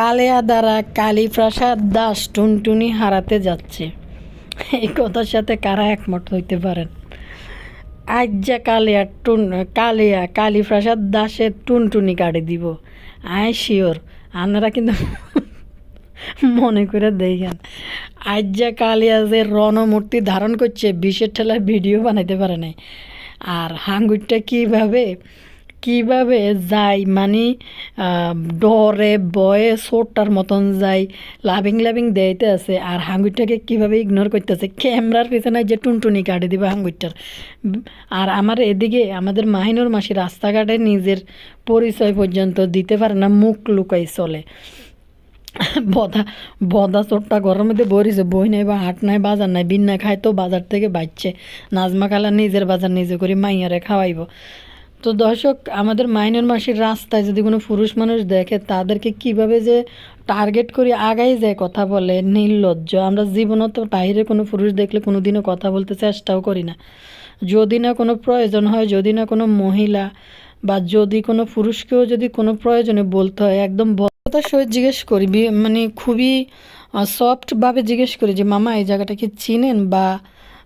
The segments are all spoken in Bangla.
কালেয়া দ্বারা কালীপ্রসাদ দাস টুনটুনি হারাতে যাচ্ছে। এই কথার সাথে কারা একমত হইতে পারেন? আজ যা কালিয়া টুন, কালিয়া, কালীপ্রসাদ দাসের টুনটুনি কাটে দিব। আই শিওর আপনারা কিন্তু মনে করে দেখেন। আজ যা কালিয়া যে রণমূর্তি ধারণ করছে, বিষের ঠেলার ভিডিও বানাইতে পারে নাই। আর হাঙ্গুরটা কীভাবে কীভাবে যাই মানে ডরে, বয়ে সোরটার মতন যাই লাভিং লাভিং দেয়তে আছে, আর হাঙ্গুরটাকে কীভাবে ইগনোর করতেছে ক্যামেরার পিছনে যে টুনটুনি কাটে দিবে হাঙ্গুরটার আর আমার এদিকে আমাদের মাহিনুর মাসি রাস্তাঘাটে নিজের পরিচয় পর্যন্ত দিতে পারে না, মুখ লুকাই চলে। বদা বদা চোটটা ঘরের মধ্যে বরিছে বই নাই বা হাট নাই, বাজার নাই বিন্না খায় তো বাজার থেকে বাচ্চে নাজমা খালা নিজের বাজার নিজে করে মাইয়ারে খাওয়াইব। তো দর্শক, আমাদের মাইনের মাসির রাস্তায় যদি কোনো পুরুষ মানুষ দেখে, তাদেরকে কীভাবে যে টার্গেট করে আগাই যায় কথা বলে নির্লজ্জ। আমরা জীবনত বাইরে কোনো পুরুষ দেখলে কোনো দিনও কথা বলতে চেষ্টাও করি না। যদি না কোনো প্রয়োজন হয়, যদি না কোনো মহিলা বা যদি কোনো পুরুষকেও যদি কোনো প্রয়োজনে বলতে হয়, একদম ভদ্রতার সহিত জিজ্ঞেস করি মানে খুবই সফটভাবে জিজ্ঞেস করি যে, মামা, এই জায়গাটা কি চিনেন বা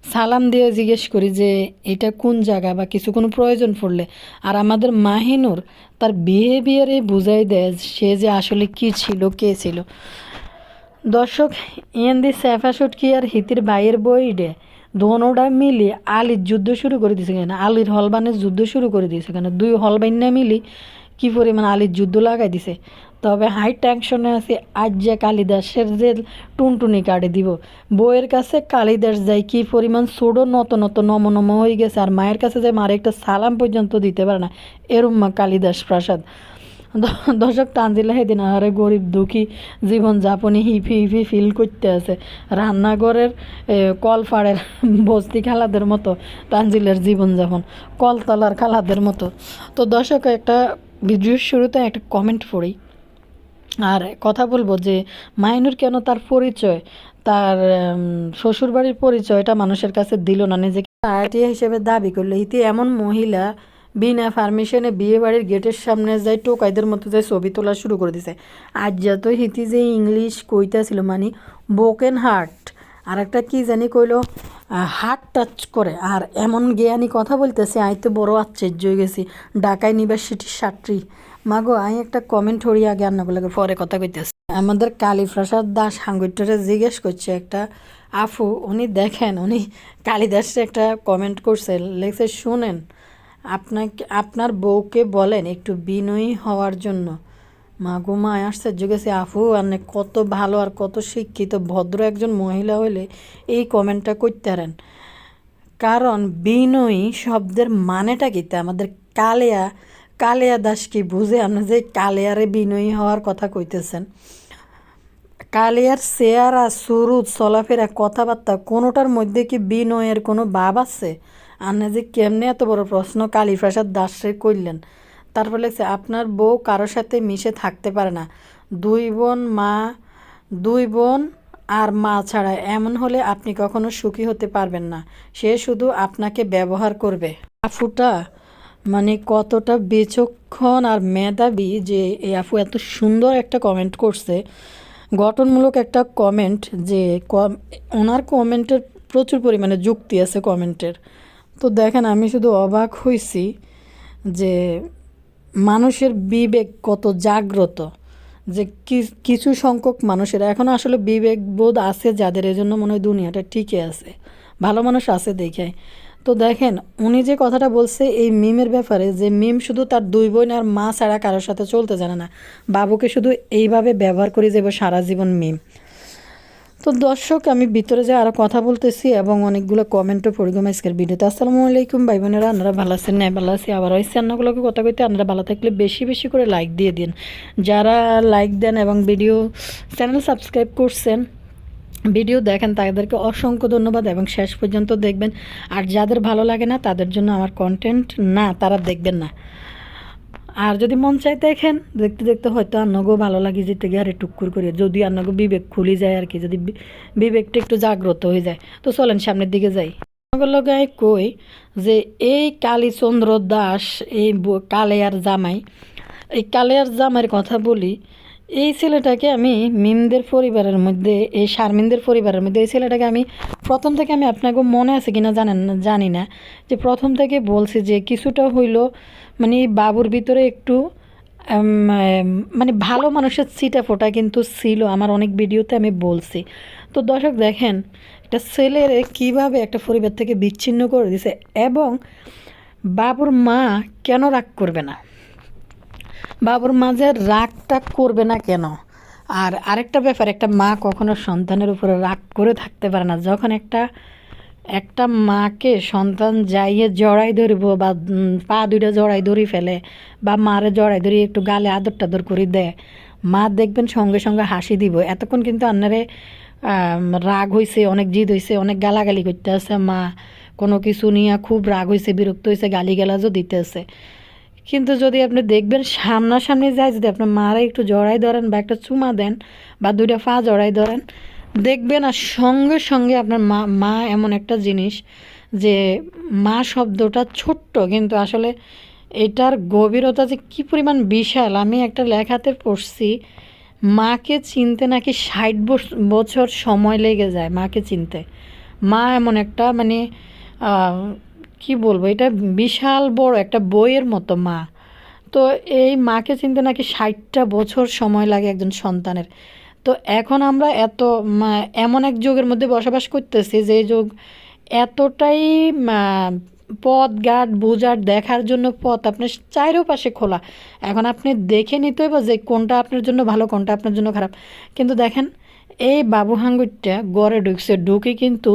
সালাম দিয়ে জিজ্ঞেস করি যে, এটা কোন জায়গা বা কিছু কোনো প্রয়োজন পড়লে? আর আমাদের মাহিনুর তার বিহেভিয়ারে বুঝাই দেয় সে যে আসলে কি ছিল, কে ছিল। দর্শক এনদি সেফা শুটকি আর হিতির ভাইয়ের বইডে? দোনোটা মিলি আলির যুদ্ধ শুরু করে দিয়েছে কেন? আলির হলবানের যুদ্ধ শুরু করে দিয়েছে কেন? দুই হলবাইন না মিলি কি পরিমাণ আলির যুদ্ধ লাগাই দিছে? তবে হাই টেনশনে আছে, আজ যে কালিদাসের যে টুনটুনি কাটে দিব। বইয়ের কাছে কালিদাস যায় কি পরিমাণ ছোটো নত নত নম নম হয়ে গেছে, আর মায়ের কাছে যে মারে একটা সালাম পর্যন্ত দিতে পারে না। এরম মা কালিদাস প্রাসাদ। দ- দর্শক তানজিলা সেদিন আহারে গরিব দুঃখী জীবনযাপনে হিফি হিফি ফিল করতে আছে। রান্নাঘরের কলফাড়ের বস্তি খালাদের মতো তানজিলের জীবনযাপন, কলতলার খালাদের মতো। তো দর্শক, একটা ভিডিওর শুরুতে একটা কমেন্ট পড়ি। আর কথা বলব যে, মাইনুর কেন তার পরিচয়? তার শ্বশুরবাড়ির পরিচয়টা মানুষের কাছে দিল না, নিজেকে আয়াটিয়া হিসেবে দাবি করল। ইতি এমন মহিলা বিনা পারমিশনে বিয়ে বাড়ির গেটের সামনে যায় টোকাইদের মতো যায় ছবি তোলা শুরু করে দিছে। আজ যত হিতি যে ইংলিশ কইতা ছিল মানে বোকেন হার্ট আর একটা কি জানি কইলো হার্ট টাচ করে। আর এমন জ্ঞানী কথা বলতেছে আই তো বড় আশ্চর্য হয়ে গেছি। ঢাকা ইউনিভার্সিটির ছাত্রী। মাগো আই একটা কমেন্ট হরি আগে আন্নাগুলোকে পরে কথা কইতেছে। আমাদের কালীপ্রসাদ দাস হাঙ্গুরটারে জিজ্ঞেস করছে একটা, আফু, উনি দেখেন, উনি কালিদাসে একটা কমেন্ট করছে, লেখছে, শুনেন, আপনাকে, আপনার বউকে বলেন একটু বিনয়ী হওয়ার জন্য। মা গো, মা আশ্চর্য আফু আপনি কত ভালো আর কত শিক্ষিত, ভদ্র একজন মহিলা হইলে এই কমেন্টটা করতে পারেন কারণ বিনয়ী শব্দের মানেটা কি? তা আমাদের কালেয়া কালেয়া দাস কি বুঝে? আপনি যে কালেয়ারে বিনয়ী হওয়ার কথা কইতেছেন। কালিয়ার চেয়ারা সুরুত, চলাফেরা, কথাবার্তা, কোনোটার মধ্যে কি বিনয়ের কোনো ভাব আছে? আপনি যে কেমনে এত বড় প্রশ্ন কালীপ্রসাদ দাসে করলেন। তারপর লেগছে আপনার বউ কারোর সাথে মিশে থাকতে পারে না। দুই বোন, মা, দুই বোন আর মা ছাড়া এমন হলে আপনি কখনো সুখী হতে পারবেন না। সে শুধু আপনাকে ব্যবহার করবে। আফুটা মানে কতটা বিচক্ষণ আর মেধাবী যে এই আফু এত সুন্দর একটা কমেন্ট করছে। গঠনমূলক একটা কমেন্ট যে ওনার কমেন্টের প্রচুর পরিমাণে যুক্তি আছে কমেন্টের তো দেখেন আমি শুধু অবাক হইছি যে মানুষের বিবেক কত জাগ্রত যে কিছু সংখ্যক মানুষের এখন আসলে বিবেক বোধ আছে যাদের এজন্য মনে হয় দুনিয়াটা ঠিকই আছে। ভালো মানুষ আছে দেখে তো দেখেন, উনি যে কথাটা বলছে এই মিমের ব্যাপারে যে মিম শুধু তার দুই বোন আর মা ছাড়া কারোর সাথে চলতে জানে না। বাবুকে শুধু এইভাবে ব্যবহার করে যাব সারা জীবন মিম। তো দর্শক, আমি ভিতরে যে আরও কথা বলতেছি এবং অনেকগুলো কমেন্টও পড়িগম আজকের ভিডিওতে। আসসালামু আলাইকুম ভাই বোনেরা আপনারা ভালো আছেন? না ভালো আছি। আবার ওই রান্নাগুলোকে কথা কইতে, আপনারা ভালো থাকলে বেশি বেশি করে লাইক দিয়ে দিন। যারা লাইক দেন এবং ভিডিও চ্যানেল সাবস্ক্রাইব করছেন ভিডিও দেখেন, তাদেরকে অসংখ্য ধন্যবাদ এবং শেষ পর্যন্ত দেখবেন। আর যাদের ভালো লাগে না, তাদের জন্য আমার কন্টেন্ট না, তারা দেখবেন না। আর যদি মন চাই দেখেন, দেখতে দেখতে হয়তো আন্নগো ভালো লাগে যেতে গিয়ে আরে টুকুর করে। যদি আন্নগো বিবেক খুলি যায় আর কি, যদি বিবেকটা একটু জাগ্রত হয়ে যায়। তো চলেন সামনের দিকে যাই। লগাই কই যে এই কালীচন্দ্র দাস, এই কালে কালেয়ার জামাই, এই কালেয়ার জামাইয়ের কথা বলি এই ছেলেটাকে আমি মিমদের পরিবারের মধ্যে, এই শারমিনদের পরিবারের মধ্যে, এই ছেলেটাকে আমি প্রথম থেকে আমি আপনাকে মনে আছে কিনা জানেন জানি না। যে প্রথম থেকে বলছি যে কিছুটা হইল মানে বাবুর ভিতরে একটু মানে ভালো মানুষের ছিটা ফোটা কিন্তু ছিল, আমার অনেক ভিডিওতে আমি বলছি। তো দর্শক দেখেন, একটা ছেলের কীভাবে একটা পরিবার থেকে বিচ্ছিন্ন করে দিছে এবং বাবুর মা কেন রাগ করবে না? বাবুর মাঝে রাগটা করবে না কেন? আর আরেকটা ব্যাপার, একটা মা কখনো সন্তানের উপরে রাগ করে থাকতে পারে না। যখন একটা একটা মাকে সন্তান যাইয়ে জড়াই ধরব বা পা দুইটা জড়াই ধরি ফেলে বা মারে জড়াই ধরি একটু গালে আদর টাদর করে দেয়, মা দেখবেন সঙ্গে সঙ্গে হাসি দিব। এতক্ষণ কিন্তু আপনারে রাগ হয়েছে অনেক জিদ হয়েছে অনেক গালাগালি করতে আছে মা। কোনো কিছু নিয়ে খুব রাগ হয়েছে বিরক্ত হয়েছে গালিগালাজও দিতে আছে কিন্তু যদি আপনি দেখবেন সামনাসামনি যায় যদি আপনার মারা একটু জড়াই ধরেন বা একটা চুমা দেন বা দুইটা পা জড়াই ধরেন, দেখবেন আর সঙ্গে সঙ্গে আপনার মা মা এমন একটা জিনিস যে মা শব্দটা ছোট্ট, কিন্তু আসলে এটার গভীরতা যে কী পরিমাণ বিশাল, আমি একটা লেখাতে পড়ছি, মাকে চিনতে নাকি ষাট বছর সময় লেগে যায় মাকে চিনতে। মা এমন একটা মানে কি বলব? এটা বিশাল বড় একটা বইয়ের মতো মা। তো এই মাকে চিনতে নাকি ষাটটা বছর সময় লাগে একজন সন্তানের। তো এখন আমরা এত এমন এক যুগের মধ্যে বসবাস করতেছি যে যুগ এতটাই পথ ঘাট বুঝার, দেখার জন্য পথ আপনার চাইরও পাশে খোলা। এখন আপনি দেখে নিতে হইব যে কোনটা আপনার জন্য ভালো, কোনটা আপনার জন্য খারাপ। কিন্তু দেখেন, এই বাবু হাঙ্গুরটা গড়ে ঢুকছে, ঢুকে কিন্তু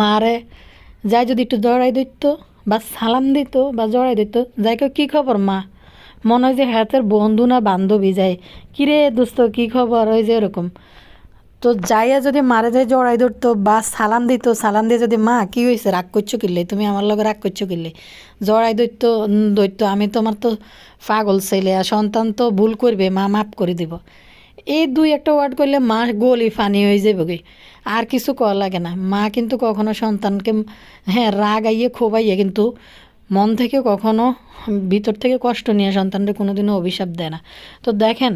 মারে যাই যদি একটু জড়াই দিত বা সালাম দিত বা জড়াই দিত যাই কেউ কী খবর, মা? মনে হয় যে হাতের বন্ধু না বান্ধবী যায়। কিরে দোস্ত, কী খবর? ওই যে এরকম। তো যাইয়া যদি মারে যায় জড়াই ধরতো বা সালাম দিত, সালাম দিয়ে যদি, মা, কি হয়েছে রাগ করছ কিনলে তুমি আমার লগে রাগ করছ কিনলে জড়াই দৈত্য দৈত্য আমি তোমার তো পাগল ছেলে, আর সন্তান তো ভুল করবে, মা, মাফ করে দিব। এই দুই একটা ওয়ার্ড করলে মা গলি ফানি হয়ে যাবে গে আর কিছু করা লাগে না। মা কিন্তু কখনো সন্তানকে হ্যাঁ রাগ আইয়ে খোবাইয়ে কিন্তু মন থেকে কখনো ভিতর থেকে কষ্ট নিয়ে সন্তানদের কোনোদিনও অভিশাপ দেয় না। তো দেখেন,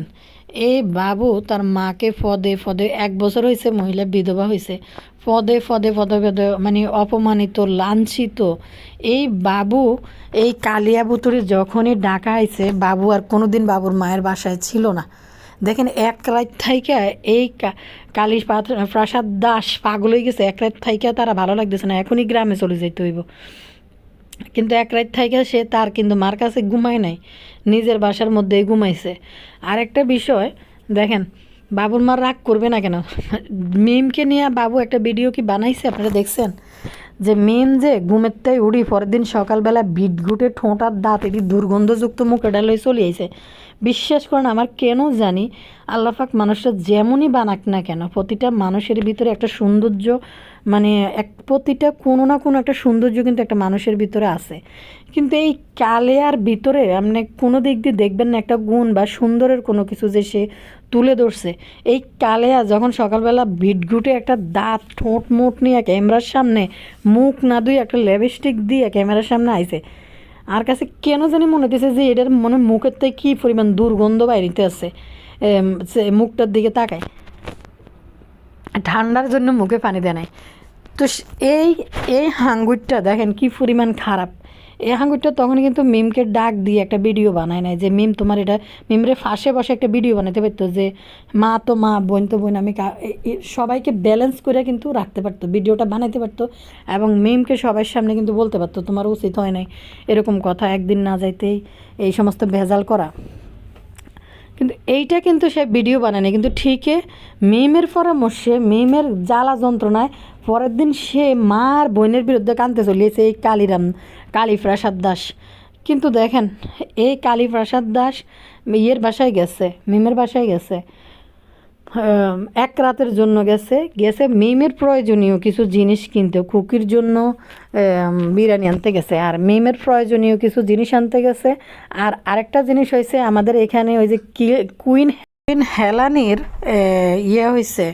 এই বাবু তার মাকে ফদে ফদে এক বছর হয়েছে মহিলা বিধবা হয়েছে পদে ফদে পদে পদে মানে অপমানিত, লাঞ্ছিত। এই বাবু, এই কালিয়া বুতুরি যখনই ডাকা আইছে, বাবু আর কোনোদিন বাবুর মায়ের বাসায় ছিল না। দেখেন এক রাত থাইকা এই কালী প্রাসাদ দাস পাগল হয়ে গেছে। এক রাত থাইকা তারা ভালো লাগতেছে না, এখনই গ্রামে চলে যেতে হইব। কিন্তু এক রাত থাইকা সে তার কিন্তু মার কাছে ঘুমায় নাই, নিজের বাসার মধ্যেই ঘুমাইছে। আর একটা বিষয়, দেখেন, বাবুর মা রাগ করবে না কেন? মিমকে নিয়ে বাবু একটা ভিডিও কি বানাইছে? আপনারা দেখছেন? যে মিম যে ঘুমের তাই উড়ি, পরের দিন সকালবেলা বিটগুটে ঠোঁটার দাঁত, এটি দুর্গন্ধযুক্ত মুখে ডালই চলে আইছে। বিশ্বাস করেন, আমার কেন জানি আল্লাপাক মানুষটা যেমনই বানাক না কেন, প্রতিটা মানুষের ভিতরে একটা সৌন্দর্য মানে এক প্রতিটা কোনো না কোনো একটা সৌন্দর্য কিন্তু একটা মানুষের ভিতরে আছে। কিন্তু এই কালেয়ার ভিতরে আপনি কোনো দিক দিয়ে দেখবেন না একটা গুণ বা সুন্দরের কোনো কিছু যে সে তুলে ধরছে। এই কালেয়া যখন সকালবেলা ভিটঘুটে একটা দাঁত ঠোঁট মুট নিয়ে ক্যামেরার সামনে মুখ না দুই একটা লেপস্টিক দিয়ে ক্যামেরার সামনে আইছে আর কাছে কেন জানি মনে হতেছে যে এটার মনে মুখের থেকে কি পরিমাণ দুর্গন্ধ বাইরিতে আছে মুখটার দিকে তাকায়। ঠান্ডার জন্য মুখে পানি দেয় নাই। তো এই এই হাঙ্গুরটা দেখেন কি পরিমাণ খারাপ। এই হাঙ্গুরটা তখন কিন্তু মিমকে ডাক দিয়ে একটা ভিডিও বানায় নাই যে, মিম, তোমার এটা মিমরে ফাঁসে বসে একটা ভিডিও বানাতে পারতো যে, মা তো মা, বোন তো বোন, আমি সবাইকে ব্যালেন্স করে কিন্তু রাখতে পারতো, ভিডিওটা বানাইতে পারতো এবং মিমকে সবার সামনে কিন্তু বলতে পারতো, তোমার উচিত হয় নাই এরকম কথা, একদিন না যাইতেই এই সমস্ত ভেজাল করা। কিন্তু এইটা কিন্তু সে ভিডিও বানায়নি। কিন্তু ঠিকই মিমের পরামর্শে মেমের জ্বালা যন্ত্রণায় পরের দিন সে মার বোনের বিরুদ্ধে কানতে চলিয়েছে এই কালীরাম, কালীপ্রসাদ দাস। কিন্তু দেখেন, এই কালীপ্রসাদ দাস ইয়ের বাসায় গেছে, মেমের বাসায় গেছে। এক রাতের জন্য গেছে। গেছে মেমের প্রয়োজনীয় কিছু জিনিস কিনতে, কুকির জন্য বিরিয়ানি আনতে গেছে। আর মেমের প্রয়োজনীয় কিছু জিনিস আনতে গেছে। আর আরেকটা জিনিস হয়েছে, আমাদের এখানে ওই যে কুইন কুইন হেলানির ইয়ে হয়েছে।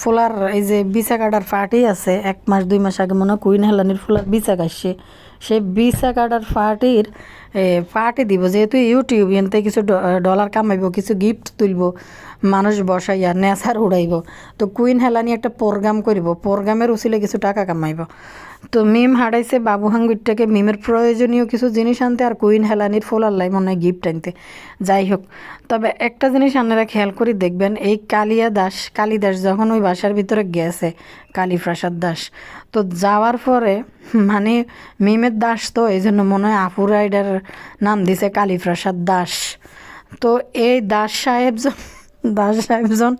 ফুলার এই যে বিচা কাটার পার্টি আছে, এক মাস, দুই মাস আগে মনে কুইন হেলানির ফুলার বিচা কাটছে। সেই বিচা কাটার ফাটির পার্টি দিব, যেহেতু ইউটিউব, এনতে কিছু ডলার কামাইব, কিছু গিফট তুলব, মানুষ বসাইয়া নেচার উড়াইব। তো কুইন হেলানি একটা প্রোগ্রাম করিব, প্রোগ্রামের উচিলে কিছু টাকা কামাইব। তো মিম হারাইছে, বাবু হাঙ্গুরটাকে মিমের প্রয়োজনীয় কিছু জিনিস আনতে আর কুইন হেলানির ফোলার লাই মনে হয় গিফট আনতে। যাই হোক, তবে একটা জিনিস আপনারা খেয়াল করে দেখবেন, এই কালিয়া দাস কালিদাস যখন ওই বাসার ভিতরে গেছে কালীপ্রসাদ দাস, তো যাওয়ার পরে মানে মিমের দাস তো, এই জন্য মনে হয় আপু রাইডার নাম দিছে কালীপ্রসাদ দাস। তো এই দাস সাহেবজন দাস সাহেবজন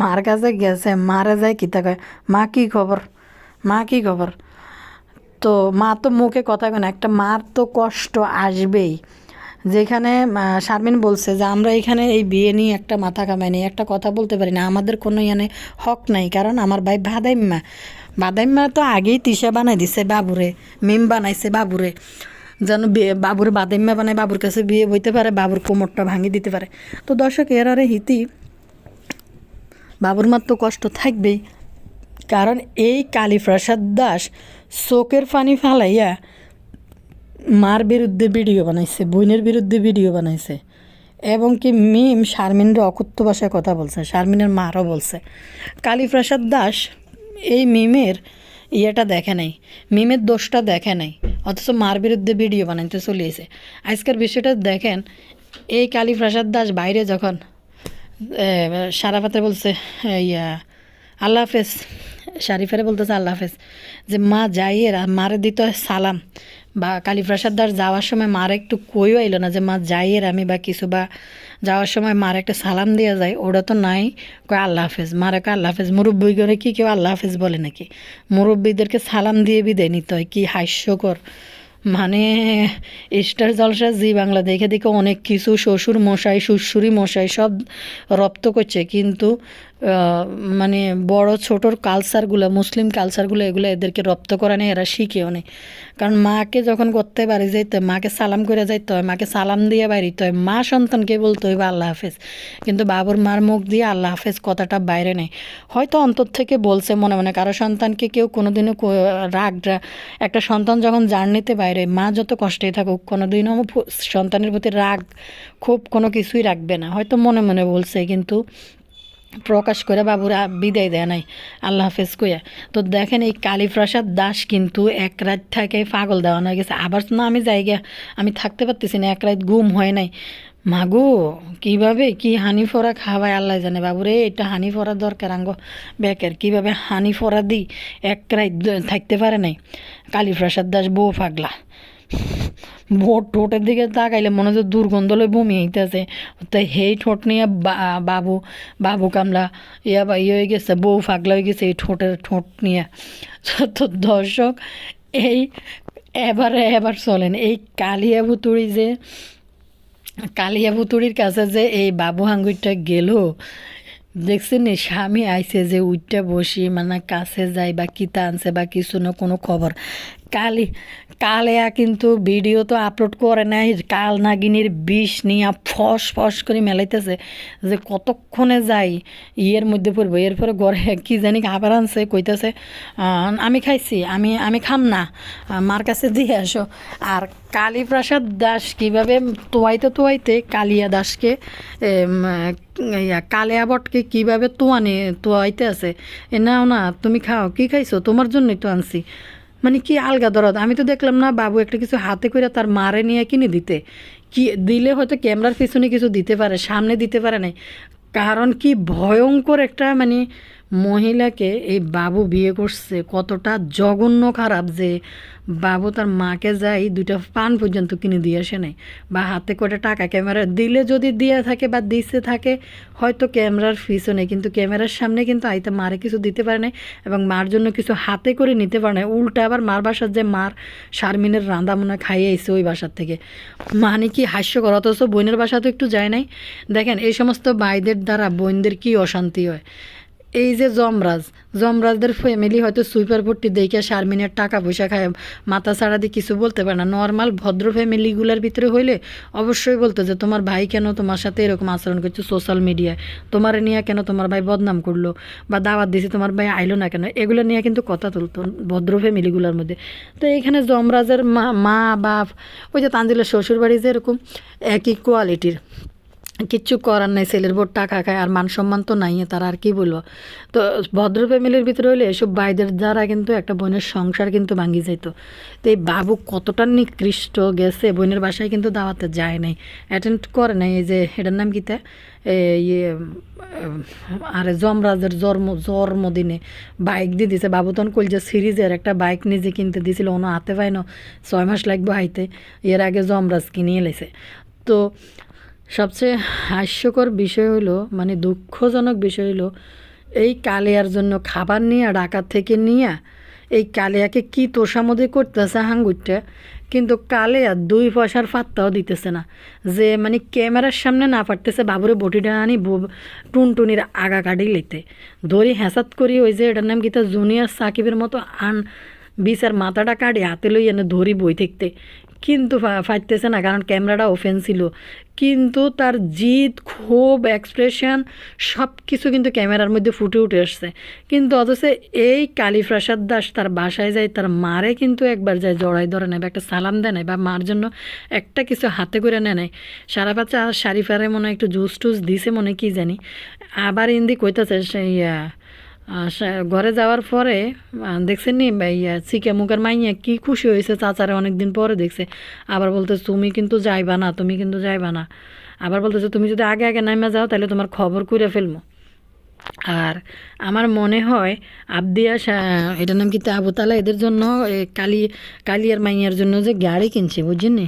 মার কাছে গেছে, মারে যায় কিতা কয়, মা, কি খবর? মা, কি খবর? তো মা তো মুখে কথা কেন একটা মার তো কষ্ট আসবেই। যেখানে শারমিন বলছে যে, আমরা এখানে এই বিয়ে নিয়ে একটা মাথা কামাই নেই একটা কথা বলতে পারি না, আমাদের কোনো ইয়ানে হক নাই, কারণ আমার ভাই বাদাইম্মা বাদাইম্মা তো আগেই তিসা বানাই দিছে বাবুরে, মিম বানাইছে বাবুরে। যেন বিয়ে বাবুর বাদাইম্মা বানায়, বাবুর কাছে বিয়ে বইতে পারে, বাবুর কোমরটা ভাঙি দিতে পারে। তো দর্শক, এর আরে হিতি, বাবুর মার তো কষ্ট থাকবেই। কারণ এই কালীপ্রসাদ দাস চোখের পানি ফালাইয়া মার বিরুদ্ধে ভিডিও বানাইছে বোনের বিরুদ্ধে ভিডিও বানাইছে এবং কি মিম শারমিনের অকথ্য ভাষায় কথা বলছে শারমিনের মারও বলছে। কালীপ্রসাদ দাস এই মিমের ইয়েটা দেখে নাই মিমের দোষটা দেখে নাই অথচ মার বিরুদ্ধে ভিডিও বানাইতে চলিয়েছে। আজকের বিষয়টা দেখেন এই কালীপ্রসাদ দাস বাইরে যখন এ, সারাফাতে বলছে ইয়া আল্লাহ হাফেজ। শারিফারে বলতেছে আল্লাহ হাফেজ যে, মা যাইয়ের আর মারে দিত সালাম। বা কালীপ্রসাদ দাস যাওয়ার সময় মার একটু কইও আইলো না যে, মা যাইয়ের আমি বা কিছু বা যাওয়ার সময় মার একটা সালাম দেওয়া যায় ওটা তো নাই। কয়, আল্লাহ হাফেজ। মারে কয়, আল্লাহ হাফেজ, মুরব্বী করে কি কেউ আল্লাহ হাফেজ বলে নাকি? মুরব্বীদেরকে সালাম দিয়ে বিদায় নিতে হয়। কি হাস্যকর। মানে স্টার জলসা জি বাংলা দেখে দেখে অনেক কিছু শ্বশুর মশাই শ্বশুরি মশাই সব রপ্ত করছে। কিন্তু মানে বড় ছোটোর কালচারগুলো মুসলিম কালচারগুলো এগুলো এদেরকে রপ্ত করা নেই এরা শিখেও নেই কারণ মাকে যখন করতে পারি যাইতে হয়, মাকে সালাম করে যাইতে হয় মাকে সালাম দিয়ে বাড়িতে হয় মা সন্তানকে বলতে হইবে আল্লাহ হাফেজ। কিন্তু বাবুর মার মুখ দিয়ে আল্লাহ হাফেজ কথাটা বাইরে নেই। হয়তো অন্তর থেকে বলছে মনে মনে কারও সন্তানকে কেউ কোনোদিনও রাগ একটা সন্তান যখন জার্নিতে বাইরে মা যত কষ্টেই থাকুক কোনোদিনও সন্তানের প্রতি রাগ খুব কোনো কিছুই রাখবে না। হয়তো মনে মনে বলছে কিন্তু প্রকাশ করে বাবুরা বিদায় দেয় নাই। আল্লাহ হাফেজ কইয়া। তো দেখেন এই কালীপ্রসাদ দাস কিন্তু এক রাত থাকে পাগল দেওয়ানো হয়ে গেছে। আবার না আমি গিয়া, আমি থাকতে পারতেছি না, এক রাত ঘুম হয় নাই। মাগো, কীভাবে, কি হানি ফোড়া খাওয়ায় আল্লাহ জানে। বাবুরে, এটা হানি ফোড়া দরকার আঙ্গ। বেকের, কীভাবে হানি ফোড়া দিই? এক রাত থাকতে পারে নাই। কালীপ্রসাদ দাস বউ পাগলা। ভোট ঠোঁটের দিকে তাকাইলে মনে হচ্ছে দুর্গন্ধ লই বমি হইতেছে তাই সেই ঠোঁট নিয়ে বাবু বাবু কামলা, ইয়া বা ইয়ে হয়ে গেছে, বউ ফাগলা হয়ে গেছে এই ঠোঁটের ঠোঁট নিয়ে। তো দর্শক, এই এবারে এবার চলেন, এই কালিয়া ভুতুড়ি যে কালিয়া ভুতুড়ির কাছে যে এই বাবু হাঙ্গুরটা গেল, দেখছেন স্বামী আইছে যে উইটটা বসি মানে কাছে যায় বা কিতা আনছে বা কিছু না কোনো খবর। কালি কালেয়া কিন্তু ভিডিও তো আপলোড করে নাই। কাল নাগিনীর বিষ নিয়ে ফস ফস করে মেলাইতেছে যে কতক্ষণে যাই, ইয়ের মধ্যে পড়ব। এরপরে ঘরে কি জানি খাবার আনছে, কইতেছে আমি খাইছি, আমি আমি খাম না মার কাছে দিয়ে আসো। আর কালীপ্রসাদ দাস কীভাবে তোয়াইতে তোয়াইতে কালিয়া দাসকে কালিয়া বটকে কীভাবে তোয়ানি, তোয়াইতে আছে? এ, নাও, না, তুমি খাও, কি খাইছো? তোমার জন্যই তো আনছি। মানে কি আলগা দরদ? আমি তো দেখলাম না বাবু একটা কিছু হাতে করে তার মারে নিয়ে কিনে দিতে। কি দিলে হয়তো ক্যামেরার পিছনে কিছু দিতে পারে, সামনে দিতে পারে নাই। কারণ কি ভয়ঙ্কর একটা মানে মহিলাকে এই বাবু বিয়ে করছে, কতটা জঘন্য খারাপ যে বাবু তার মাকে যাই দুইটা পান পর্যন্ত কিনে দিয়ে আসে নাই। বা হাতে করে টাকা ক্যামেরা দিলে যদি দিয়ে থাকে বা দিতে থাকে, হয়তো ক্যামেরার পিছনে কিন্তু ক্যামেরার সামনে কিন্তু আইতে মারে কিছু দিতে পারে নাই এবং মার জন্য কিছু হাতে করে নিতে পারে না উল্টা আবার মার বাসার যে মার শারমিনের রাঁধা মনে খাইয়ে এসে ওই বাসার থেকে। মানে কি হাস্যকর, অথচ বোনের বাসা তো একটু যায় নাই। দেখেন, এই সমস্ত বাইদের দ্বারা বোনদের কি অশান্তি হয়। এই যে যমরাজ জমরাজদের ফ্যামিলি হয়তো সুইপার ভর্তি দেখে শারমিনের টাকা পয়সা খায়, মাথা ছাড়া দিয়ে কিছু বলতে পারে না। নর্মাল ভদ্র ফ্যামিলিগুলোর ভিতরে হইলে অবশ্যই বলতো যে, তোমার ভাই কেন তোমার সাথে এরকম আচরণ করছে সোশ্যাল মিডিয়ায় তোমার নিয়ে কেন তোমার ভাই বদনাম করল? বা দাওয়াত দিছে তোমার ভাই আইলো না কেন? এগুলো নিয়ে কিন্তু কথা তুলতো ভদ্র ফ্যামিলিগুলোর মধ্যে। তো এইখানে জমরাজের মা মা, বাপ, ওই যে তানজিলের শ্বশুর বাড়ি যে এরকম একই কোয়ালিটির কিচ্ছু করার নাই, ছেলের বোর টাকা খায় আর মান সম্মান তো নাই, তারা আর কি বলব? তো ভদ্র ফ্যামিলির ভিতরে হলে এসব ভাইদের দ্বারা কিন্তু একটা বোনের সংসার কিন্তু ভাঙি যেত তো এই বাবু কতটা নিকৃষ্ট গেছে, বোনের বাসায় কিন্তু দাওয়াতে যায় নাই অ্যাটেন্ড করে নাই, এই যে এটার নাম কীতে ইয়ে আরে জমরাজের জন্ম, জন্মদিনে বাইক দিয়ে দিছে। বাবু তখন কলজা সিরিজের একটা বাইক নিজে কিনতে দিয়েছিল ono হাতে পায় না, ছয় মাস লাগবে হাইতে, এর আগে জমরাজ কিনিয়ে লেছে। তো সবচেয়ে হাস্যকর বিষয় হলো মানে দুঃখজনক বিষয় হলো, এই কালিয়ার জন্য খাবার নিয়ে ঢাকা থেকে নিয়ে, এই কালিয়াকে কি তোষামদি করতেছে হাঙ্গুরটা, কিন্তু কালিয়া দুই পয়সার ফাত্তাও দিতেছে না। যে মানে ক্যামেরার সামনে না পারতেছে বাবুরে বটিটা আনি টুনটুনির আগা কাটি লইতে ধরি হ্যাঁসাত করি ওই যে এটার নাম গীতা জুনিয়র সাকিবের মতো আন বিচার মাথাটা কাটি হাতে লই এনে ধরি বই থাকতে। কিন্তু ফা- ফাটতেছে না, কারণ ক্যামেরাটা ওপেন ছিল। কিন্তু তার জিদ, ক্ষোভ এক্সপ্রেশন সব কিছু কিন্তু ক্যামেরার মধ্যে ফুটে উঠে আসছে। কিন্তু অথচ এই কালীপ্রসাদ দাস তার বাসায় যায়, তার মারে কিন্তু একবার যায় জড়াই ধরে নেয় বা একটা সালাম দেয় নাই বা মার জন্য একটা কিছু হাতে করে নেয় নাই সারা বাচ্চা শারিফারে মনে হয় একটু জুস টুস দিছে মনে কি জানি। আবার ইন্দি কইতাছে সেই ঘরে যাওয়ার পরে দেখছেন নি ইয়া চিকে মুখের মাইয়া কি খুশি হয়েছে, চাচারে অনেকদিন পরে দেখছে। আবার বলতে তুমি কিন্তু যাইবা না, তুমি কিন্তু যাইবা না। আবার বলতেছে, তুমি যদি আগে আগে নামে যাও, তাহলে তোমার খবর করে ফেলব আর আমার মনে হয় আবদিয়া এটার নাম কি আবুতালা এদের জন্য কালি, কালিয়ার মাইয়ার জন্য যে গাড়ি কিনছে বুঝছেন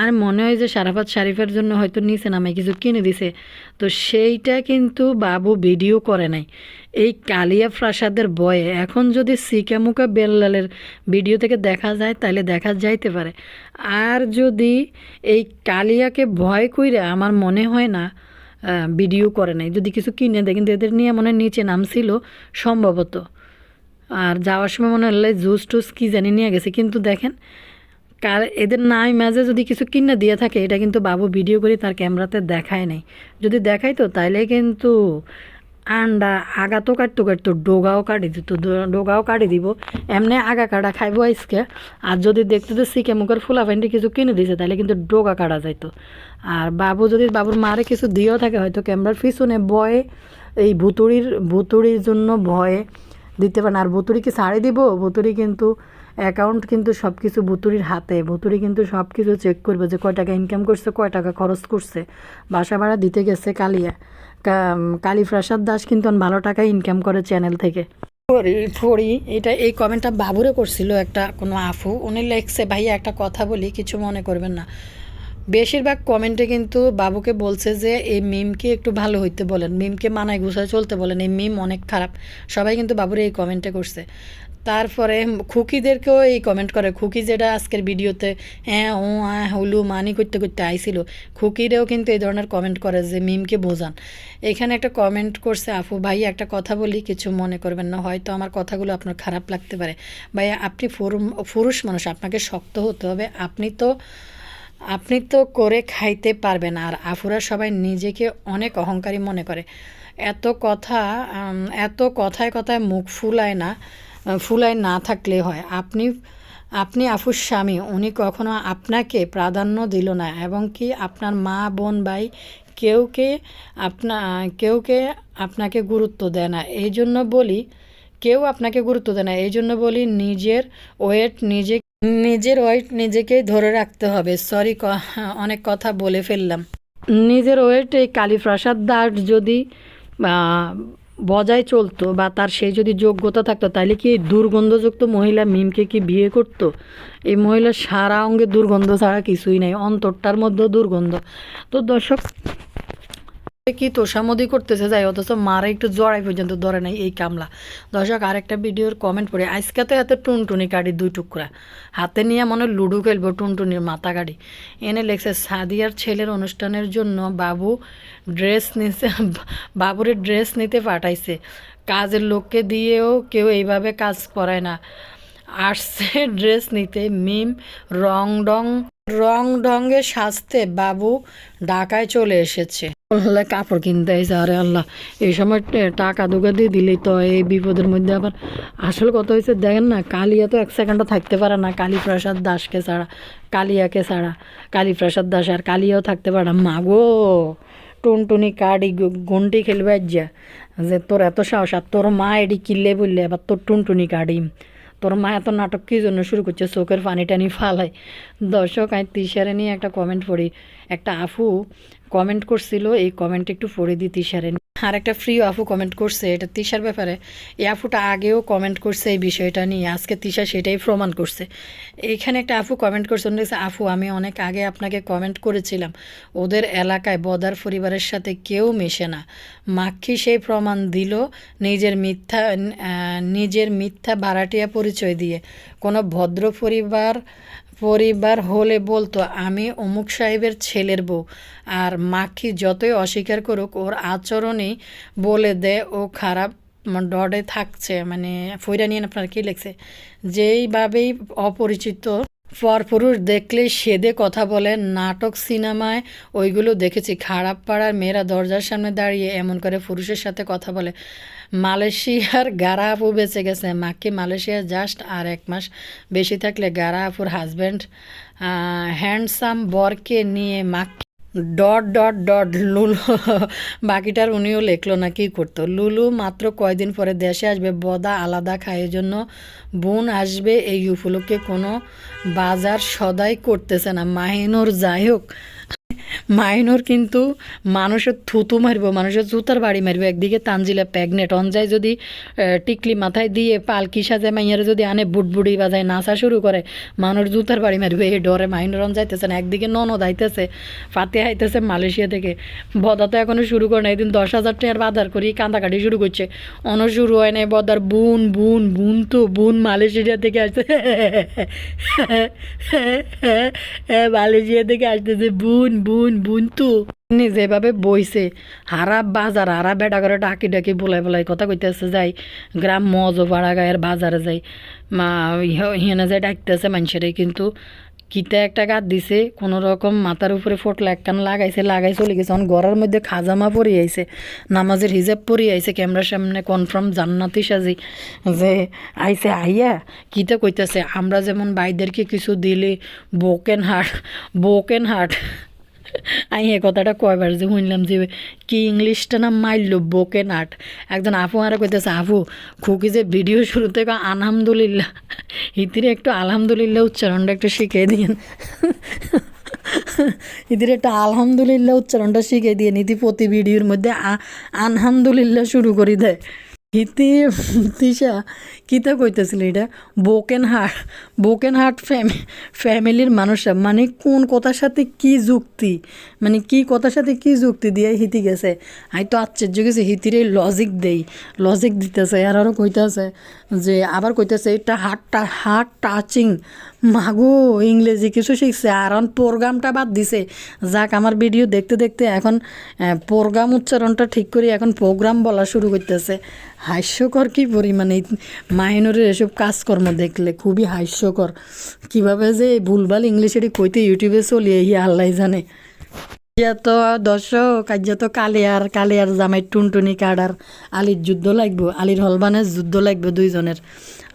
আর মনে হয় যে সারাফাত শারিফের জন্য হয়তো নিচে নামে কিছু কিনে দিছে। তো সেইটা কিন্তু বাবু ভিডিও করে নাই। এই কালিয়া প্রাসাদের বয়ে। এখন যদি সিকামুকা বেল্লালের ভিডিও থেকে দেখা যায় তাহলে দেখা যাইতে পারে। আর যদি এই কালিয়াকে ভয় কইরা আমার মনে হয় না ভিডিও করে নাই। যদি কিছু কিনে দেয়, কিন্তু এদের নিয়ে মনে নিচে নামছিল, সম্ভবত। আর যাওয়ার সময় মনে হলে জুস টুস কী জানি নিয়ে গেছে। কিন্তু দেখেন, কার এদের নাই মাঝে যদি কিছু কিনে দিয়ে থাকে, এটা কিন্তু বাবু ভিডিও করে তার ক্যামেরাতে দেখায় নাই। যদি দেখাই তো তাইলে কিন্তু আন্ডা আগা তো কাটতো কাটতো, ডোগাও কাটি দিত ডোগাও কাটি দিব। এমনি আগা কাটা খাইবো আজকে আর যদি দেখতো যে সিকে মুখের ফুলা ফ্যান্ডি কিছু কিনে দিছে তাহলে কিন্তু ডোগা কাটা যাইতো। আর বাবু যদি, বাবুর মারে কিছু দিয়েও থাকে, হয়তো ক্যামেরার পিছনে ভয়ে এই ভুতুড়ির ভুতুড়ির জন্য ভয়ে দিতে পারে না। আর ভুতুড়িকে ছাড়ে দিব? ভুতুড়ি কিন্তু অ্যাকাউন্ট কিন্তু সব কিছু ভুতুড়ির হাতে। ভুতুড়ি কিন্তু সব কিছু চেক করবে যে কয় টাকা ইনকাম করছে, কয় টাকা খরচ করছে। বাসা ভাড়া দিতে গেছে কালিয়া। কালীপ্রসাদ দাস কিন্তু ভালো টাকা ইনকাম করে চ্যানেল থেকে। ফড়ি এটা এই কমেন্টটা বাবুরে করছিল একটা কোনো আফু উনি লেখছে, ভাইয়া, একটা কথা বলি, কিছু মনে করবেন না। বেশিরভাগ কমেন্টে কিন্তু বাবুকে বলছে যে, এই মিমকে একটু ভালো হইতে বলেন। মিমকে মানায় গুছায় চলতে বলেন। এই মিম অনেক খারাপ। সবাই কিন্তু বাবুরে এই কমেন্টে করছে। তারপরে খুকিদেরকেও এই কমেন্ট করে, খুকি যেটা আজকের ভিডিওতে হ্যাঁ ও হ্যাঁ হলু, মানি করতে করতে আইছিল। খুকিরেও কিন্তু এই ধরনের কমেন্ট করে যে, মিমকে বোঝান। এখানে একটা কমেন্ট করছে আফু ভাই, একটা কথা বলি, কিছু মনে করবেন না, হয়তো আমার কথাগুলো আপনার খারাপ লাগতে পারে। ভাই, আপনি পুরুষ মানুষ, আপনাকে শক্ত হতে হবে, আপনি তো আপনি তো করে খাইতে পারবেন। আর আফুরা সবাই নিজেকে অনেক অহংকারী মনে করে। এত কথা এত কথায় কথায় মুখ ফুলায় না। ফুলায় না থাকলে হয়। আপনি আপনি আফুর স্বামী, উনি কখনো আপনাকে প্রাধান্য দিল না এবং কি আপনার মা, বোন, ভাই কেউকে আপনা কেউকে আপনাকে গুরুত্ব দেয় না? এই জন্য বলি, কেউ আপনাকে গুরুত্ব দেয় না। এই জন্য বলি, নিজের ওয়েট নিজে, নিজের ওয়েট নিজেকেই ধরে রাখতে হবে। সরি অনেক কথা বলে ফেললাম। নিজের ওয়েট এই কালীপ্রসাদ দাস যদি বজায় চলতো বা তার সেই যদি যোগ্যতা থাকতো তাহলে কি দুর্গন্ধযুক্ত মহিলা মিমকে কি বিয়ে করতো? এই মহিলার সারা অঙ্গে দুর্গন্ধ ছাড়া কিছুই নাই, অন্তরটার মধ্যেও দুর্গন্ধ। তো দর্শক কি তোষামদি করতেছে যাই, অথচ মারা একটু জড়াই পর্যন্ত ধরে নাই এই কামলা। দর্শক, আরেকটা ভিডিওর কমেন্ট পড়ে আজকে তো এত টুনটুনি কাটি দুই টুকরা। হাতে নিয়ে মনে লুডো খেলব টুনটুনির মাথা কাটি এনে লেখছে, সাদিয়ার ছেলের অনুষ্ঠানের জন্য বাবু ড্রেস নিতে বাবুরের ড্রেস নিতে পাঠাইছে। কাজের লোককে দিয়েও কেউ এইভাবে কাজ করায় না। আসছে ড্রেস নিতে, মিম রং ডং রং ডঙ্গে সাজতে বাবু ঢাকায় চলে এসেছে। বললে কাপড় কিনতে এসে আরে আল্লাহ, এই সময় টাকা দুগা দিয়ে দিলেই তো এই বিপদের মধ্যে আবার আসলে কত হয়েছে দেখেন না, কালিয়া তো এক সেকেন্ডও থাকতে পারে না, কালীপ্রসাদ দাসকে ছাড়া, কালিয়াকে ছাড়া, কালীপ্রসাদ দাস আর কালিয়াও থাকতে পারে না। মাগো, টুনটুনি কাড়ি গন্টি খেলবে যা যে তোর এত সাহস আর তোর মা এডি কিনলে বললে, এবার তোর টুনটুনি কার্ডি তোর মা এত নাটক কী জন্য শুরু করছে? চোখের পানি টানি ফালাই। দর্শক, আমি তিসারে নিয়ে একটা কমেন্ট পড়ি। একটা আফু কমেন্ট করছিল, এই কমেন্ট একটু পড়ে দিই নিয়ে। আর একটা ফ্রি আফু কমেন্ট করছে এটা তিসার ব্যাপারে। এই আফুটা আগেও কমেন্ট করছে এই বিষয়টা নিয়ে আজকে তিশা সেটাই প্রমাণ করছে। এইখানে একটা আফু কমেন্ট করছে বলেছে, আফু আমি অনেক আগে আপনাকে কমেন্ট করেছিলাম। ওদের এলাকায় বদার পরিবারের সাথে কেউ মেশে না। মাক্ষী সেই প্রমাণ দিল নিজের মিথ্যা নিজের মিথ্যা ভাড়াটিয়া পরিচয় দিয়ে। কোনো ভদ্র পরিবার পরিবার হলে বলতো, আমি অমুক সাহেবের ছেলের বউ। আর মাখি যতই অস্বীকার করুক, ওর আচরণেই বলে দেয়, ও খারাপ ডডে থাকছে। মানে ফইরা নিয়ে আপনার কী লেখছে? যেইভাবেই অপরিচিত পরপুরুষ দেখলে সেদে কথা বলে, নাটক সিনেমায় ওইগুলো দেখেছি। খারাপ পাড়ার মেয়েরা দরজার সামনে দাঁড়িয়ে এমন করে পুরুষের সাথে কথা বলে। মালয়েশিয়ার গারা আপু বেঁচে গেছে। মাকে মালয়েশিয়া জাস্ট আর এক মাস বেশি থাকলে গারা আপুর হাজব্যান্ড হ্যান্ডসাম বরকে নিয়ে মাকে ডট ডট ডট, লুলু। বাকিটার উনিও লেখলো না, কি করতো? লুলু মাত্র কয়দিন পরে দেশে আসবে, বদা আলাদা খায়ের জন্য বোন আসবে, এই উপলক্ষে কোনো বাজার সদাই করতেছে না। মাহিনুর যাই হোক। মাইনর কিন্তু মানুষের থুতু মারবো, মানুষের জুতার বাড়ি মারবে। একদিকে তানজিলা প্যাগনেট, অনজায় যদি টিকলি মাথায় দিয়ে পালকি সাজে মাইয়ারে যদি আনে বুটবুড়ি বাজায়, নাচা শুরু করে, মানুষ জুতার বাড়ি মারবে। এই ডরে মাইনর অন যাইতেছে না, একদিকে ননদ আইতেছে ফাতে আইতেছে মালয়েশিয়া থেকে। বদা তো এখনও শুরু করে না এদিন দশ হাজার টাকার বাজার করি, কান্দাকাটি শুরু করছে। অন শুরু হয় নাই, বদার বুন বুন বুন তো, বুন মালয়েশিয়া থেকে আসছে। মালয়েশিয়া থেকে আসতেছে, বুন বুন বুন তো নি যেভাবে বইছে হারা বাজার হারা বেটা করে ডাকি ডাকি বলাই বলাই কথা কইতেছে যাই গ্রাম মজ ভাড়া গায়ের বাজারে যাই। মা হিয়ানে যাই ডাকতেছে মানুষের কিন্তু কিতা একটা গাত দিছে, কোনো রকম মাথার উপরে ফোটলা একখান লাগাইছে, লাগাই চলে গেছে। এখন ঘরের মধ্যে খাজামা পরি আইছে নামাজের হিজাব পরি আইছে ক্যামেরার সামনে কনফার্ম জান্নাতি সাজি যে আইছে আইয়া কিতা কইতেছে, আমরা যেমন বাইদেরকে কিছু দিলে, বোকেন হাট বোকেন হাট। আমি এ কথাটা কয়বার যে শুনলাম যে কি ইংলিশটা না মারল বোকেন আর্ট একজন আপু আরে কইতেছে, আপু, খুকি যে ভিডিও শুরুতে আলহামদুলিল্লাহ। ইতিরে একটু আলহামদুলিল্লাহ উচ্চারণটা একটু শিখিয়ে দিন ইতির একটা আলহামদুলিল্লাহ উচ্চারণটা শিখিয়ে দিয়ে নীতি প্রতি ভিডিওর মধ্যে আলহামদুলিল্লাহ শুরু করে দেয়। হিতি, তিশা কিতা কইতেছিল এটা? বোকেন হার্ট বোকেন হার্ট ফ্যামিলির মানুষরা মানে কোন কথার সাথে কি যুক্তি? মানে কি কথার সাথে কি যুক্তি দিয়ে হিতি গেছে? আমি তো আশ্চর্য গেছি, হিতির এই লজিক দেই লজিক দিতেছে, আর আরও কইতেছে যে, আবার কইতেছে এটা হার্টটা হার্ট টাচিং মাগো, ইংরেজি কিছু শিখছে, আর প্রোগ্রামটা বাদ দিছে। যাক, আমার ভিডিও দেখতে দেখতে এখন প্রোগ্রাম উচ্চারণটা ঠিক করে এখন প্রোগ্রাম বলা শুরু করতেছে। হাস্যকর কি পরিমাণে? এই মাইনরের এসব কাজকর্ম দেখলে খুবই হাস্যকর। কীভাবে যে ভুলভাল ইংলিশ এটি কইতে ইউটিউবে চলি হি আল্লাহ জানে। তো দর্শক আজ তো কালিয়ার কালিয়ার জামাই টুনটুনি কাডার, আলির যুদ্ধ লাগবো, আলির হলবানের যুদ্ধ লাগবে দুইজনের।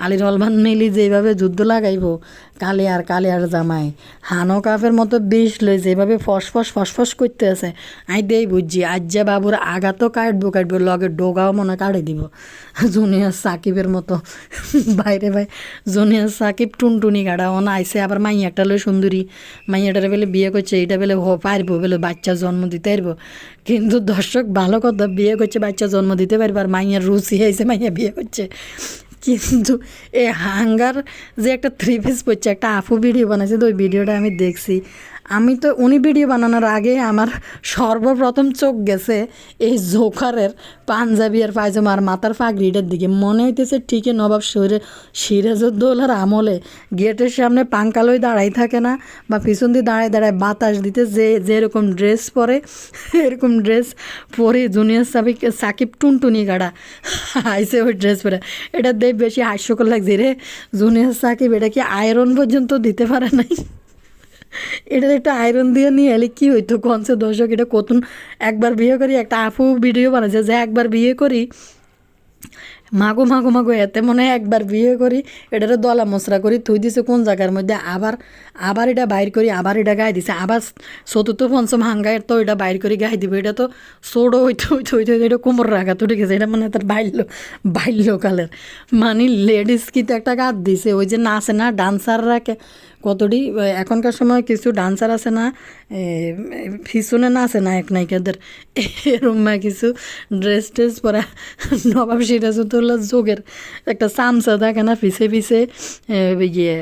আলির হলবান মিলি যেভাবে যুদ্ধ লাগাইব কালিয়ার কালিয়ার জামাই। হানো কাফের মতো বিষ লই যেভাবে ফসফস ফসফস করতে আছে আই দেই বুঝছি আজ যে বাবুর আঘাতও কাটবো কাটবো, লগে ডোগাও মনে কাটে দিব। জুনিয়ার সাকিবের মতো। বাইরে ভাই, জুনিয়ার সাকিব টুনটুনি কাটা অন আইসে আবার মাই একটা লই সুন্দরী। মাইয়াটারে বেলে বিয়ে করছে, এইটা বেলে হ, পারব, বেলে বাচ্চা জন্ম দিতে পারব। কিন্তু দর্শক ভালো কথা, বিয়ে করছে, বাচ্চা জন্ম দিতে পারব, আর মাইয়ার রুচি আইসে মাইয়া বিয়ে করছে। কিন্তু এ হাঙ্গার যে একটা থ্রি পিস পড়ছে একটা আফু ভিডিও বানাইছে, তো ওই ভিডিওটা আমি দেখছি। আমি তো উনি ভিডিও বানানোর আগে আমার সর্বপ্রথম চোখ গেছে এই জোকারের পাঞ্জাবি আর পায়জামা আর মাথার পাগড়িটার দিকে। মনে হইতেছে ঠিকই নবাব শরীরে সিরাজউদ্দৌলার আমলে গেটের সামনে পাঙ্কালই দাঁড়াই থাকে না বা পিছন দিয়ে দাঁড়ায় দাঁড়ায় বাতাস দিতে যে যেরকম ড্রেস পরে, এরকম ড্রেস পরে জুনিয়র সাবিক সাকিব টুনটুনি গাড়া আইসে ওই ড্রেস পরে। এটা দেখ বেশি হাস্যকর লাগছে রে। জুনিয়র সাকিব এটা কি আয়রন পর্যন্ত দিতে পারে নাই? এটা একটা আয়রন দিয়ে নিয়ে এলে কি হইতো? কনসে দর্শক, এটা কতন একবার বিয়ে করি, একটা আফু ভিডিও বানাচ্ছে যে একবার বিয়ে করি মাগো মাগো মাগো, এতে মনে হয় একবার বিয়ে করি এটারে দলা মশরা করি, থুই দিছে কোন জায়গার মধ্যে, আবার আবার এটা বাইর করি, আবার এটা গায়ে দিছে, আবার চতুর্থ, পঞ্চম হাঙ্গায় তো এটা বাইর করে, গায়ে দিব, এটা তো সোড়ো হইতে হইতে হইতে হইতে এটা কোমর রাখা তো ঠিক এটা মানে তার বাল্য বাল্যকালের মানে লেডিস কি তো একটা গাত দিছে, ওই যে নাচে না ডান্সাররা কতটি এখনকার সময় কিছু ডান্সার আছে না পিছনে নাচে না এক নায়িকাদের এরম কিছু ড্রেস ট্রেস পরা নবাব সিরাজউদ্দৌলার যোগের একটা চামচা থাকে না পিছে পিছে এ, ইয়ে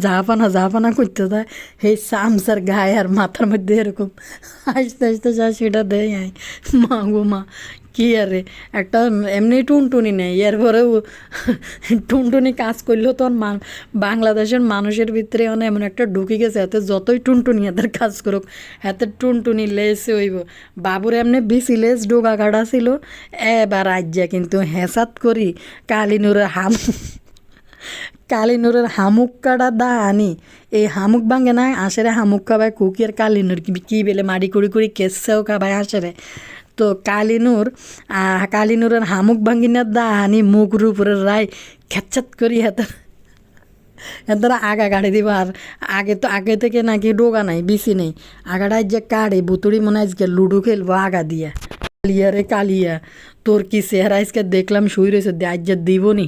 জাহাপানা জাহাপানা করতে যায় সেই চামচার গায়ে আর মাথার মধ্যে এরকম। আস্তে আস্তে যা সেটা দেয় আয় মা গো মা কি আরে একটা এমনি টুনটুনি নেই। এরপরেও টুনটুনি কাজ করলেও তো বাংলাদেশের মানুষের ভিতরে মানে এমন একটা ঢুকে গেছে, এতে যতই টুনটুনি এদের কাজ করুক, এতে টুনটুনি লেসে হইব। বাবুর এমনি বিসি লেস ডোগা কাটা ছিল। এবার আজ্যা কিন্তু হেসাত করি, কালিনুরের হাম কালিনুরের হামুক কাটা দা আনি এই হামুক ভাঙে না আসেরে হামুক খাবায় কুকির কালিনুর কি বেলে মাড়ি কুড়ি কুড়ি কেসেও খাবায় আসেরে তো কালিনুর কালিনুরের হামুক ভাঙ্গিনার দা আনি মুখ উপরে রায় খেচ্ছাত করি হাতের এদের আগা গাড়ি দিব আর আগে তো, আগে থেকে নাকি ডোগা নাই বিসি নেই। আগাটা যে কাড়ে, বুতুড়ি মনে আজকে লুডো খেলব, আগা দিয়া। কালিয়া রে কালিয়া, তোর কি চেহারা আজকে দেখলাম, শুই রয়েছে আজ দিব নি